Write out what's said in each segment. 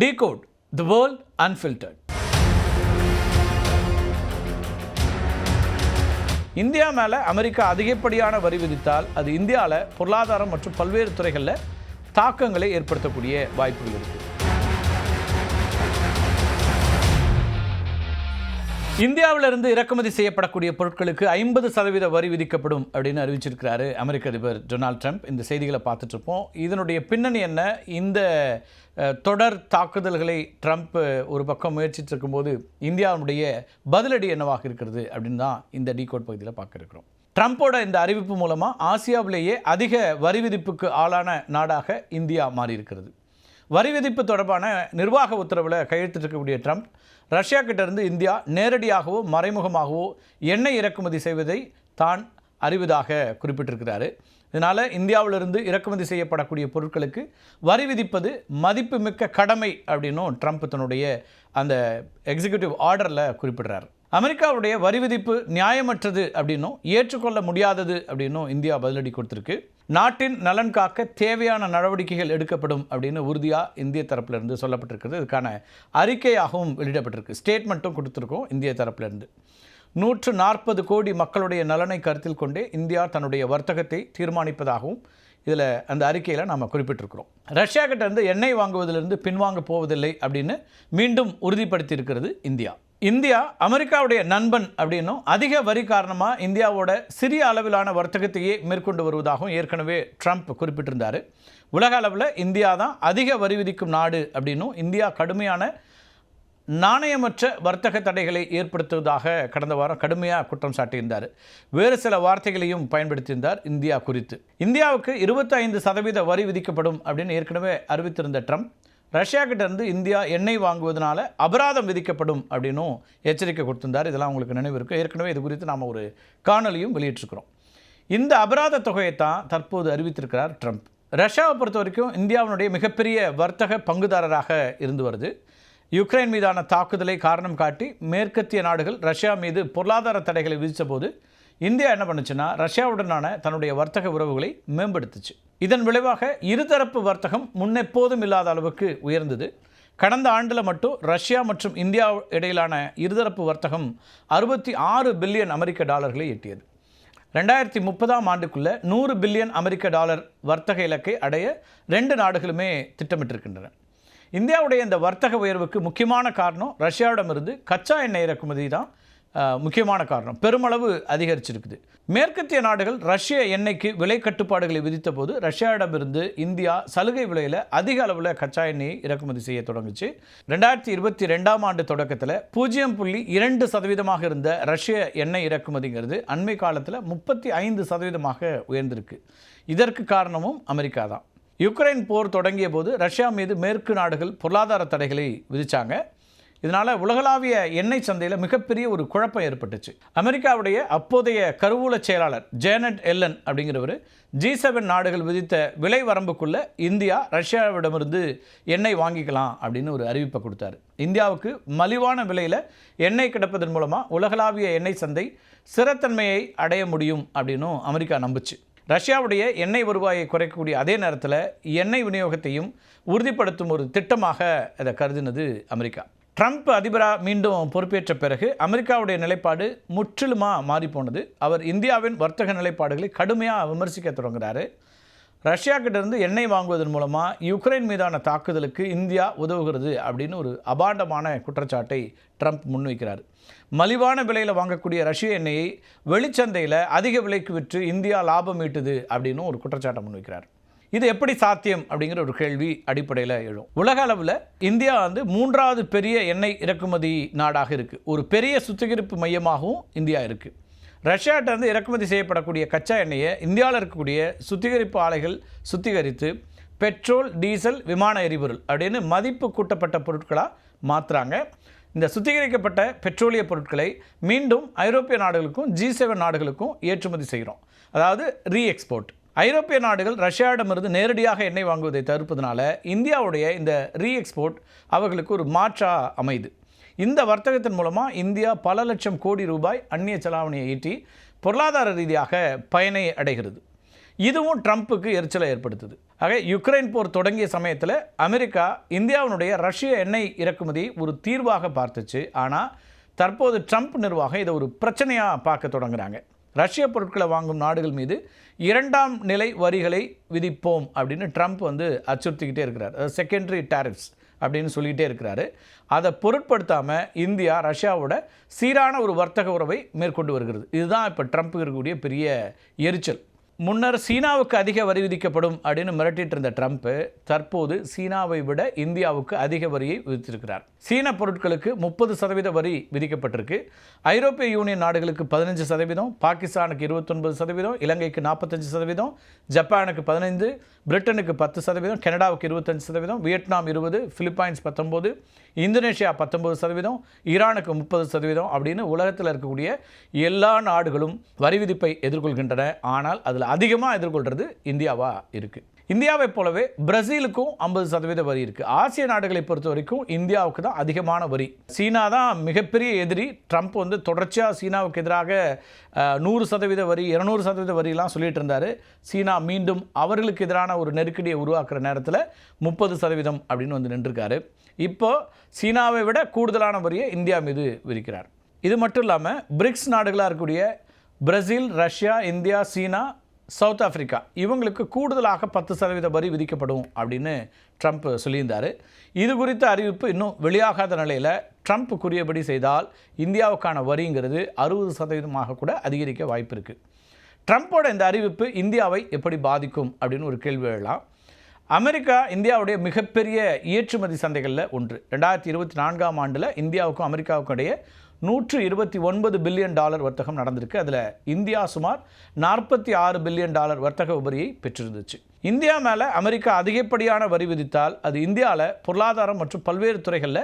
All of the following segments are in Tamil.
Decode the world unfiltered India மேலே அமெரிக்கா அதிகப்படியான வரி விதித்தால் அது இந்தியாவில் பொருளாதாரம் மற்றும் பல்வேறு துறைகளில் தாக்கங்களை ஏற்படுத்தக்கூடிய வாய்ப்புகள் இருக்குது இந்தியாவிலிருந்து இறக்குமதி செய்யப்படக்கூடிய பொருட்களுக்கு ஐம்பது சதவீத வரி விதிக்கப்படும் அப்படின்னு அறிவிச்சிருக்கிறாரு அமெரிக்க அதிபர் டொனால்ட் ட்ரம்ப். இந்த செய்திகளை பார்த்துட்ருப்போம் இதனுடைய பின்னணி என்ன? இந்த தொடர் தாக்குதல்களை ட்ரம்ப் ஒரு பக்கம் முயற்சிட்டு இருக்கும்போது இந்தியாவுடைய பதிலடி என்னவாக இருக்கிறது அப்படின்னு தான் இந்த டீகோட் பகுதியில் பார்க்க இருக்கிறோம். ட்ரம்ப்போட இந்த அறிவிப்பு மூலமாக ஆசியாவிலேயே அதிக வரி விதிப்புக்கு ஆளான நாடாக இந்தியா மாறியிருக்கிறது. வரி விதிப்பு தொடர்பான நிர்வாக உத்தரவில் கையெழுத்திட்டிருக்கக்கூடிய ட்ரம்ப் ரஷ்யா கிட்டேருந்து இந்தியா நேரடியாகவோ மறைமுகமாகவோ எண்ணெய் இறக்குமதி செய்வதை தான் அறிவதாக குறிப்பிட்டிருக்கிறாரு. இதனால் இந்தியாவிலிருந்து இறக்குமதி செய்யப்படக்கூடிய பொருட்களுக்கு வரி விதிப்பது மதிப்புமிக்க கடமை அப்படின்னும் ட்ரம்ப் தன்னுடைய அந்த எக்ஸிக்யூட்டிவ் ஆர்டரில் குறிப்பிடுறார். அமெரிக்காவுடைய வரி விதிப்பு நியாயமற்றது அப்படின்னும் ஏற்றுக்கொள்ள முடியாதது அப்படின்னும் இந்தியா பதிலடி கொடுத்துருக்கு. நாட்டின் நலன் காக்க தேவையான நடவடிக்கைகள் எடுக்கப்படும் அப்படின்னு உறுதியாக இந்திய தரப்பிலிருந்து சொல்லப்பட்டிருக்கிறது. இதுக்கான அறிக்கையாகவும் வெளியிடப்பட்டிருக்கு. ஸ்டேட்மெண்ட்டும் கொடுத்துருக்கோம் இந்திய தரப்பிலிருந்து. நூற்று நாற்பது கோடி மக்களுடைய நலனை கருத்தில் கொண்டே இந்தியா தன்னுடைய வர்த்தகத்தை தீர்மானிப்பதாகவும் இதில் அந்த அறிக்கையில் நாம் குறிப்பிட்டிருக்கிறோம். ரஷ்யா கிட்டேருந்து எண்ணெய் வாங்குவதிலிருந்து பின்வாங்க போவதில்லை அப்படின்னு மீண்டும் உறுதிப்படுத்தியிருக்கிறது இந்தியா. இந்தியா அமெரிக்காவுடைய நண்பன் அப்படின்னும் அதிக வரி காரணமாக இந்தியாவோட சிறிய அளவிலான வர்த்தகத்தையே மேற்கொண்டு வருவதாகவும் ஏற்கனவே ட்ரம்ப் குறிப்பிட்டிருந்தார். உலக அளவில் இந்தியா தான் அதிக வரி விதிக்கும் நாடு அப்படின்னும் இந்தியா கடுமையான நாணயமற்ற வர்த்தக தடைகளை ஏற்படுத்துவதாக கடந்த வாரம் கடுமையாக குற்றம் சாட்டியிருந்தார். வேறு சில வார்த்தைகளையும் பயன்படுத்தியிருந்தார் இந்தியா குறித்து. இந்தியாவுக்கு 25% சதவீத வரி விதிக்கப்படும் அப்படின்னு ஏற்கனவே அறிவித்திருந்த ட்ரம்ப் ரஷ்யாக்கிட்ட இருந்து இந்தியா எண்ணெய் வாங்குவதனால அபராதம் விதிக்கப்படும் அப்படின்னும் எச்சரிக்கை கொடுத்திருந்தார். இதெல்லாம் உங்களுக்கு நினைவு இருக்கும் ஏற்கனவே இது குறித்து நாம் ஒரு காணொலியும் வெளியிட்டிருக்கிறோம். இந்த அபராத தொகையை தான் தற்போது அறிவித்திருக்கிறார் ட்ரம்ப். ரஷ்யாவை பொறுத்த வரைக்கும் இந்தியாவினுடைய மிகப்பெரிய வர்த்தக பங்குதாரராக இருந்து வருது. யுக்ரைன் மீதான தாக்குதலை காரணம் காட்டி மேற்கத்திய நாடுகள் ரஷ்யா மீது பொருளாதார தடைகளை விதித்தபோது இந்தியா என்ன பண்ணுச்சுன்னா ரஷ்யாவுடனான தன்னுடைய வர்த்தக உறவுகளை மேம்படுத்துச்சு. இதன் விளைவாக இருதரப்பு வர்த்தகம் முன்னெப்போதும் இல்லாத அளவுக்கு உயர்ந்தது. கடந்த ஆண்டில் மட்டும் ரஷ்யா மற்றும் இந்தியா இடையிலான இருதரப்பு வர்த்தகம் அறுபத்தி ஆறு பில்லியன் அமெரிக்க டாலர்களை எட்டியது. ரெண்டாயிரத்தி முப்பதாம் ஆண்டுக்குள்ள நூறு பில்லியன் அமெரிக்க டாலர் வர்த்தக இலக்கை அடைய ரெண்டு நாடுகளுமே திட்டமிட்டிருக்கின்றன. இந்தியாவுடைய இந்த வர்த்தக உயர்வுக்கு முக்கியமான காரணம் ரஷ்யாவிடமிருந்து கச்சா எண்ணெய் இறக்குமதி தான். முக்கியமான காரணம். பெருமளவு அதிகரிச்சிருக்குது. மேற்கத்திய நாடுகள் ரஷ்ய எண்ணெய்க்கு விலை கட்டுப்பாடுகளை விதித்த போது ரஷ்யாவிடமிருந்து இந்தியா சலுகை விலையில் அதிக அளவில் கச்சா எண்ணெயை இறக்குமதி செய்ய தொடங்குச்சு. ரெண்டாயிரத்தி இருபத்தி ரெண்டாம் ஆண்டு தொடக்கத்தில் பூஜ்ஜியம் புள்ளி இரண்டு சதவீதமாக இருந்த ரஷ்ய எண்ணெய் இறக்குமதிங்கிறது அண்மை காலத்தில் முப்பத்தி ஐந்து சதவீதமாக உயர்ந்திருக்கு. இதற்கு காரணமும் அமெரிக்கா தான். யுக்ரைன் போர் தொடங்கிய போது ரஷ்யா மீது மேற்கு நாடுகள் பொருளாதார தடைகளை விதித்தாங்க இதனால் உலகளாவிய எண்ணெய் சந்தையில் மிகப்பெரிய ஒரு குழப்பம் ஏற்பட்டுச்சு. அமெரிக்காவுடைய அப்போதைய கருவூல செயலாளர் ஜேனட் எல்லன் அப்படிங்கிறவர் ஜி செவன் நாடுகள் விதித்த விலை வரம்புக்குள்ள இந்தியா ரஷ்யாவிடமிருந்து எண்ணெய் வாங்கிக்கலாம் அப்படின்னு ஒரு அறிவிப்பை கொடுத்தாரு. இந்தியாவுக்கு மலிவான விலையில் எண்ணெய் கிடைப்பதன் மூலமாக உலகளாவிய எண்ணெய் சந்தை சிறத்தன்மையை அடைய முடியும் அப்படின்னும் அமெரிக்கா நம்புச்சு. ரஷ்யாவுடைய எண்ணெய் வருவாயை குறைக்கக்கூடிய அதே நேரத்தில் எண்ணெய் விநியோகத்தையும் உறுதிப்படுத்தும் ஒரு திட்டமாக இதை கருதினது அமெரிக்கா. ட்ரம்ப் அதிபராக மீண்டும் பொறுப்பேற்ற பிறகு அமெரிக்காவுடைய நிலைப்பாடு முற்றிலுமாக மாறிப்போனது. அவர் இந்தியாவின் வர்த்தக நிலைப்பாடுகளை கடுமையாக விமர்சிக்க தொடங்குகிறாரு ரஷ்யாக்கிட்டேருந்து இருந்து எண்ணெய் வாங்குவதன் மூலமாக யுக்ரைன் மீதான தாக்குதலுக்கு இந்தியா உதவுகிறது அப்படின்னு ஒரு அபாண்டமான குற்றச்சாட்டை ட்ரம்ப் முன்வைக்கிறார். மலிவான விலையில் வாங்கக்கூடிய ரஷ்ய எண்ணெயை வெளிச்சந்தையில் அதிக விலைக்கு விற்று இந்தியா லாபம் ஈட்டுது அப்படின்னு ஒரு குற்றச்சாட்டை முன்வைக்கிறார். இது எப்படி சாத்தியம் அப்படிங்கிற ஒரு கேள்வி அடிப்படையில் எழும். உலக அளவில் இந்தியா வந்து மூன்றாவது பெரிய எண்ணெய் இறக்குமதி நாடாக இருக்குது ஒரு பெரிய சுத்திகரிப்பு மையமாகவும் இந்தியா இருக்குது ரஷ்யாட்ட இருந்து இறக்குமதி செய்யப்படக்கூடிய கச்சா எண்ணெயை இந்தியாவில் இருக்கக்கூடிய சுத்திகரிப்பு ஆலைகள் சுத்திகரித்து பெட்ரோல் டீசல் விமான எரிபொருள் அப்படின்னு மதிப்பு கூட்டப்பட்ட பொருட்களாக மாற்றுறாங்க இந்த சுத்திகரிக்கப்பட்ட பெட்ரோலிய பொருட்களை மீண்டும் ஐரோப்பிய நாடுகளுக்கும் ஜி செவன் நாடுகளுக்கும் ஏற்றுமதி செய்கிறோம் அதாவது ரீ எக்ஸ்போர்ட் ஐரோப்பிய நாடுகள் ரஷ்யாவிடமிருந்து நேரடியாக எண்ணெய் வாங்குவதை தவிர்ப்பதனால இந்தியாவுடைய இந்த ரீ எக்ஸ்போர்ட் அவர்களுக்கு ஒரு மாற்றாக அமையுது இந்த வர்த்தகத்தின் மூலமாக இந்தியா பல லட்சம் கோடி ரூபாய் அந்நிய செலாவணியை ஈட்டி பொருளாதார ரீதியாக பயனை அடைகிறது. இதுவும் ட்ரம்ப்புக்கு எரிச்சலை ஏற்படுத்துது. ஆக யுக்ரைன் போர் தொடங்கிய சமயத்தில் அமெரிக்கா இந்தியாவினுடைய ரஷ்ய எண்ணெய் இறக்குமதியை ஒரு தீர்வாக பார்த்துச்சு. ஆனால் தற்போது ட்ரம்ப் நிர்வாகம் இதை ஒரு பிரச்சனையாக பார்க்க தொடங்குறாங்க. ரஷ்ய பொருட்களை வாங்கும் நாடுகள் மீது இரண்டாம் நிலை வரிகளை விதிப்போம் அப்படின்னு ட்ரம்ப் வந்து அச்சுறுத்திக்கிட்டே இருக்கிறார். செகண்டரி டேரிஃப்ஸ் அப்படின்னு சொல்லிகிட்டே இருக்கிறாரு. அதை பொருட்படுத்தாமல் இந்தியா ரஷ்யாவோட சீரான ஒரு வர்த்தக உறவை மேற்கொண்டு வருகிறது. இதுதான் இப்போ ட்ரம்ப் இருக்கக்கூடிய பெரிய எரிச்சல். முன்னர் சீனாவுக்கு அதிக வரி விதிக்கப்படும் அப்படின்னு மிரட்டிட்டு இருந்த ட்ரம்ப் தற்போது சீனாவை விட இந்தியாவுக்கு அதிக வரியை விதித்திருக்கிறார். சீன பொருட்களுக்கு முப்பது சதவீத வரி விதிக்கப்பட்டிருக்கு. ஐரோப்பிய யூனியன் நாடுகளுக்கு பதினஞ்சு சதவீதம் பாகிஸ்தானுக்கு இருபத்தொன்பது சதவீதம் இலங்கைக்கு நாற்பத்தஞ்சு சதவீதம் ஜப்பானுக்கு பதினைந்து பிரிட்டனுக்கு பத்து சதவீதம் கனடாவுக்கு இருபத்தஞ்சு சதவீதம் வியட்நாம் இருபது பிலிப்பைன்ஸ் பத்தொம்போது இந்தோனேஷியா பத்தொம்பது சதவீதம் ஈரானுக்கு முப்பது சதவீதம் அப்படின்னு உலகத்தில் இருக்கக்கூடிய எல்லா நாடுகளும் வரி விதிப்பை எதிர்கொள்கின்றன. ஆனால் அதில் அதிகமாக எதிர்கொள்கிறது இந்தியாவாக இருக்குது இந்தியாவைப் போலவே பிரசீலுக்கும் ஐம்பது சதவீத வரி இருக்குது ஆசிய நாடுகளை பொறுத்த வரைக்கும் இந்தியாவுக்கு தான் அதிகமான வரி. சீனா தான் மிகப்பெரிய எதிரி. ட்ரம்ப் வந்து தொடர்ச்சியாக சீனாவுக்கு எதிராக நூறு சதவீத வரி இரநூறு சதவீத வரிலாம் சொல்லிட்டு இருந்தார். சீனா மீண்டும் அவர்களுக்கு எதிரான ஒரு நெருக்கடியை உருவாக்குற நேரத்தில் முப்பது சதவீதம் அப்படின்னு வந்து நின்றுருக்காரு. இப்போது சீனாவை விட கூடுதலான வரியை இந்தியா மீது விரிக்கிறார். இது மட்டும் இல்லாமல் பிரிக்ஸ் நாடுகளாக இருக்கக்கூடிய Brazil Russia India China South Africa இவங்களுக்கு கூடுதலாக பத்து சதவீத வரி விதிக்கப்படும் அப்படின்னு ட்ரம்ப் சொல்லியிருந்தார். இது குறித்த அறிவிப்பு இன்னும் வெளியாகாத நிலையில் ட்ரம்ப் கூறியபடி செய்தால் இந்தியாவுக்கான வரிங்கிறது அறுபது சதவீதமாக கூட அதிகரிக்க வாய்ப்பு இருக்குது ட்ரம்ப்போட இந்த அறிவிப்பு இந்தியாவை எப்படி பாதிக்கும் அப்படின்னு ஒரு கேள்வி எழலாம். அமெரிக்கா இந்தியாவுடைய மிகப்பெரிய ஏற்றுமதி சந்தைகளில் ஒன்று. ரெண்டாயிரத்தி இருபத்தி நான்காம் ஆண்டில் இந்தியாவுக்கும் அமெரிக்காவுக்கும் இடையே நூற்று இருபத்தி ஒன்பது பில்லியன் டாலர் வர்த்தகம் நடந்திருக்கு. அதில் இந்தியா சுமார் நாற்பத்தி ஆறு பில்லியன் டாலர் வர்த்தக உபரியை பெற்றிருந்துச்சு. இந்தியா மேலே அமெரிக்கா அதிகப்படியான வரி விதித்தால் அது இந்தியாவில் பொருளாதாரம் மற்றும் பல்வேறு துறைகளில்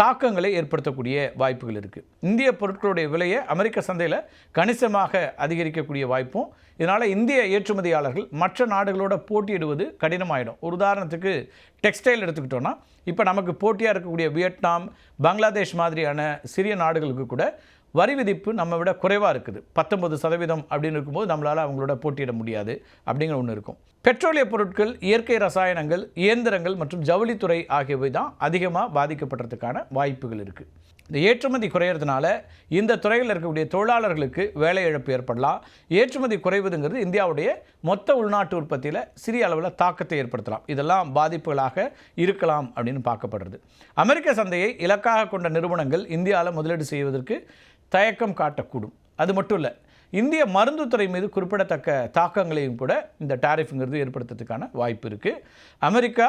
தாக்கங்களை ஏற்படுத்தக்கூடிய வாய்ப்புகள் இருக்குது இந்திய பொருட்களுடைய விலையை அமெரிக்க சந்தையில் கணிசமாக அதிகரிக்கக்கூடிய வாய்ப்பும் இதனால் இந்திய ஏற்றுமதியாளர்கள் மற்ற நாடுகளோட போட்டியிடுவது கடினமாயிடும். ஒரு உதாரணத்துக்கு டெக்ஸ்டைல் எடுத்துக்கிட்டோன்னா இப்போ நமக்கு போட்டியாக இருக்கக்கூடிய வியட்நாம் பங்களாதேஷ் மாதிரியான சிறிய நாடுகளுக்கு கூட வரி விதிப்பு நம்ம விட குறைவாக இருக்குது. பத்தொம்பது சதவீதம் அப்படின்னு இருக்கும்போது நம்மளால் அவங்களோட போட்டியிட முடியாது அப்படிங்கிற ஒன்று இருக்கும். பெட்ரோலிய பொருட்கள் இயற்கை ரசாயனங்கள் இயந்திரங்கள் மற்றும் ஜவுளித்துறை ஆகியவை தான் அதிகமாக பாதிக்கப்படுறதுக்கான வாய்ப்புகள் இருக்குது இந்த ஏற்றுமதி குறையிறதுனால இந்த துறையில் இருக்கக்கூடிய தொழிலாளர்களுக்கு வேலை இழப்பு ஏற்படலாம். ஏற்றுமதி குறைவதுங்கிறது இந்தியாவுடைய மொத்த உள்நாட்டு உற்பத்தியில் சிறிய அளவில் தாக்கத்தை ஏற்படுத்தலாம். இதெல்லாம் பாதிப்புகளாக இருக்கலாம் அப்படின்னு பார்க்கப்படுறது. அமெரிக்க சந்தையை இலக்காக கொண்ட நிறுவனங்கள் இந்தியாவில் முதலீடு செய்வதற்கு தயக்கம் காட்டக்கூடும். அது மட்டும் இல்லை இந்திய மருந்துத்துறை மீது குறிப்பிடத்தக்க தாக்கங்களையும் கூட இந்த டாரிஃப்ங்கிறது ஏற்படுத்துறதுக்கான வாய்ப்பு இருக்குது அமெரிக்கா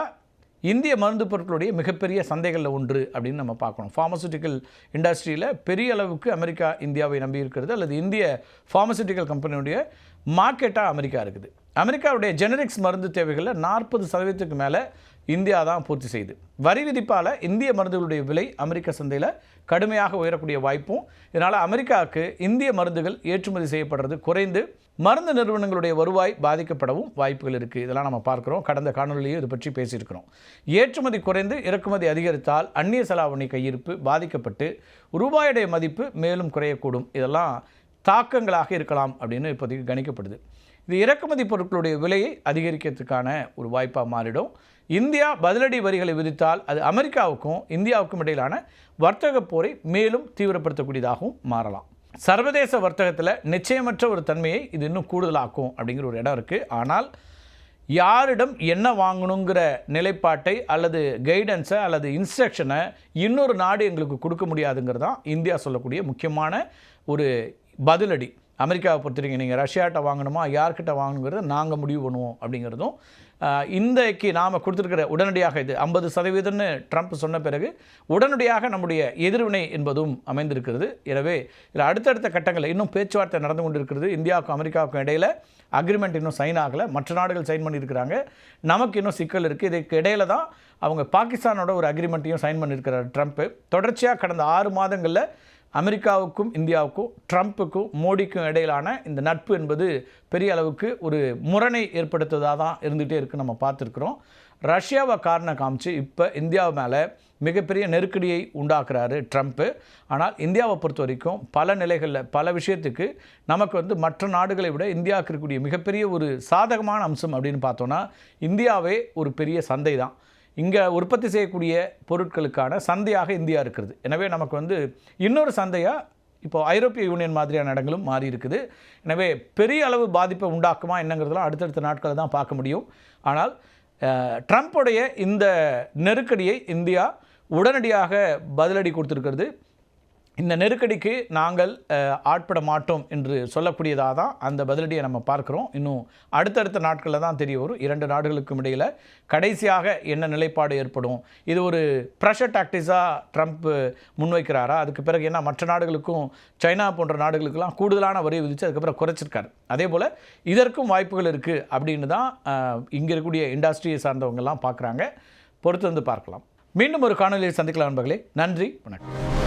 இந்திய மருந்து பொருட்களுடைய மிகப்பெரிய சந்தைகளில் ஒன்று அப்படின்னு நம்ம பார்க்கணும். ஃபார்மசூட்டிக்கல் இண்டஸ்ட்ரியில் பெரிய அளவுக்கு அமெரிக்கா இந்தியாவை நம்பி இருக்கிறது அல்லது இந்திய ஃபார்மசூட்டிக்கல் கம்பெனியுடைய மார்க்கெட்டாக அமெரிக்கா இருக்குது. அமெரிக்காவுடைய ஜெனரிக்ஸ் மருந்து தேவைகளில் நாற்பது சதவீதத்துக்கு மேலே இந்தியா தான் பூர்த்தி செய்யுது வரி விதிப்பால் இந்திய மருந்துகளுடைய விலை அமெரிக்க சந்தையில் கடுமையாக உயரக்கூடிய வாய்ப்பும் இதனால் அமெரிக்காவுக்கு இந்திய மருந்துகள் ஏற்றுமதி செய்யப்படுறது குறைந்து மருந்து நிறுவனங்களுடைய வருவாய் பாதிக்கப்படவும் வாய்ப்புகள் இருக்குது இதெல்லாம் நம்ம பார்க்குறோம். கடந்த காணொலியும் இது பற்றி பேசியிருக்கிறோம். ஏற்றுமதி குறைந்து இறக்குமதி அதிகரித்தால் அந்நிய செலாவணி கையிருப்பு பாதிக்கப்பட்டு ரூபாயுடைய மதிப்பு மேலும் குறையக்கூடும். இதெல்லாம் தாக்கங்களாக இருக்கலாம் அப்படின்னு இப்போதைக்கு கணிக்கப்படுது. இது இறக்குமதி பொருட்களுடைய விலையை அதிகரிக்கிறதுக்கான ஒரு வாய்ப்பாக மாறிடும். இந்தியா பதிலடி வரிகளை விதித்தால் அது அமெரிக்காவுக்கும் இந்தியாவுக்கும் இடையிலான வர்த்தக போரை மேலும் தீவிரப்படுத்தக்கூடியதாகவும் மாறலாம். சர்வதேச வர்த்தகத்தில் நிச்சயமற்ற ஒரு தன்மையை இது இன்னும் கூடுதலாக்கும் அப்படிங்கிற ஒரு இடம் இருக்குது ஆனால் யாரிடம் என்ன வாங்கணுங்கிற நிலைப்பாட்டை அல்லது கைடன்ஸை அல்லது இன்ஸ்ட்ரக்ஷனை இன்னொரு நாடு எங்களுக்கு கொடுக்க முடியாதுங்கிறது தான் இந்தியா சொல்லக்கூடிய முக்கியமான ஒரு பதிலடி. அமெரிக்காவை பொறுத்தவரைக்கும் நீங்கள் ரஷ்யாட்ட வாங்கணுமா யார்கிட்ட வாங்கணுங்கிறத நாங்கள் முடிவு பண்ணுவோம் அப்படிங்கிறதும் இன்றைக்கு நாம் கொடுத்துருக்கிற உடனடியாக இது ஐம்பது சதவீதம்னு ட்ரம்ப் சொன்ன பிறகு உடனடியாக நம்முடைய எதிர்வினை என்பதும் அமைந்திருக்கிறது. எனவே இதில் அடுத்தடுத்த கட்டங்களில் இன்னும் பேச்சுவார்த்தை நடந்து கொண்டிருக்கிறது. இந்தியாவுக்கும் அமெரிக்காவுக்கும் இடையில அக்ரிமெண்ட் இன்னும் சைன் ஆகலை. மற்ற நாடுகள் சைன் பண்ணியிருக்கிறாங்க. நமக்கு இன்னும் சிக்கல் இருக்குது இதுக்கு இடையில தான் அவங்க பாகிஸ்தானோட ஒரு அக்ரிமெண்ட்டையும் சைன் பண்ணியிருக்கிறார் ட்ரம்ப்பு தொடர்ச்சியாக கடந்த ஆறு மாதங்களில் அமெரிக்காவுக்கும் இந்தியாவுக்கும் ட்ரம்ப்புக்கும் மோடிக்கும் இடையிலான இந்த நட்பு என்பது பெரிய அளவுக்கு ஒரு முரணை ஏற்படுத்துவதாக தான் இருந்துகிட்டே இருக்குது நம்ம பார்த்துருக்குறோம். ரஷ்யாவை காரணம் காமிச்சு இப்போ இந்தியாவு மேலே மிகப்பெரிய நெருக்கடியை உண்டாக்குறாரு ட்ரம்ப்பு ஆனால் இந்தியாவை பொறுத்த வரைக்கும் பல நிலைகளில் பல விஷயத்துக்கு நமக்கு வந்து மற்ற நாடுகளை விட இந்தியாவுக்கு இருக்கக்கூடிய மிகப்பெரிய ஒரு சாதகமான அம்சம் அப்படின்னு பார்த்தோன்னா இந்தியாவே ஒரு பெரிய சந்தை தான் இங்கே உற்பத்தி செய்யக்கூடிய பொருட்களுக்கான சந்தையாக இந்தியா இருக்கிறது. எனவே நமக்கு வந்து இன்னொரு சந்தையாக இப்போ ஐரோப்பிய யூனியன் மாதிரியான இடங்களும் மாறி இருக்குது. எனவே பெரிய அளவு பாதிப்பை உண்டாக்குமா என்னங்கிறதெல்லாம் அடுத்தடுத்த நாட்களில் தான் பார்க்க முடியும். ஆனால் ட்ரம்ப்புடைய இந்த நெருக்கடியை இந்தியா உடனடியாக பதிலடி கொடுத்துருக்கிறது. இந்த நெருக்கடிக்கு நாங்கள் ஆட்பட மாட்டோம் என்று சொல்லக்கூடியதாக தான் அந்த பதிலடியை நம்ம பார்க்குறோம். இன்னும் அடுத்தடுத்த நாட்களில் தான் தெரிய வரும். இரண்டு நாடுகளுக்கும் இடையில் கடைசியாக என்ன நிலைப்பாடு ஏற்படும்? இது ஒரு ப்ரெஷர் டாக்டிஸாக ட்ரம்ப் முன்வைக்கிறாரா? அதுக்கு பிறகு என்ன மற்ற நாடுகளுக்கும் சைனா போன்ற நாடுகளுக்கெல்லாம் கூடுதலான வரி விதித்து அதுக்கப்புறம் குறைச்சிருக்காரு. அதே போல் இதற்கும் வாய்ப்புகள் இருக்குது அப்படின்னு தான் இங்கே இருக்கக்கூடிய இண்டஸ்ட்ரியை சார்ந்தவங்கெல்லாம் பார்க்குறாங்க. பொறுத்து வந்து பார்க்கலாம். மீண்டும் ஒரு காணொலியை சந்திக்கலாம் நண்பர்களே. நன்றி. வணக்கம்.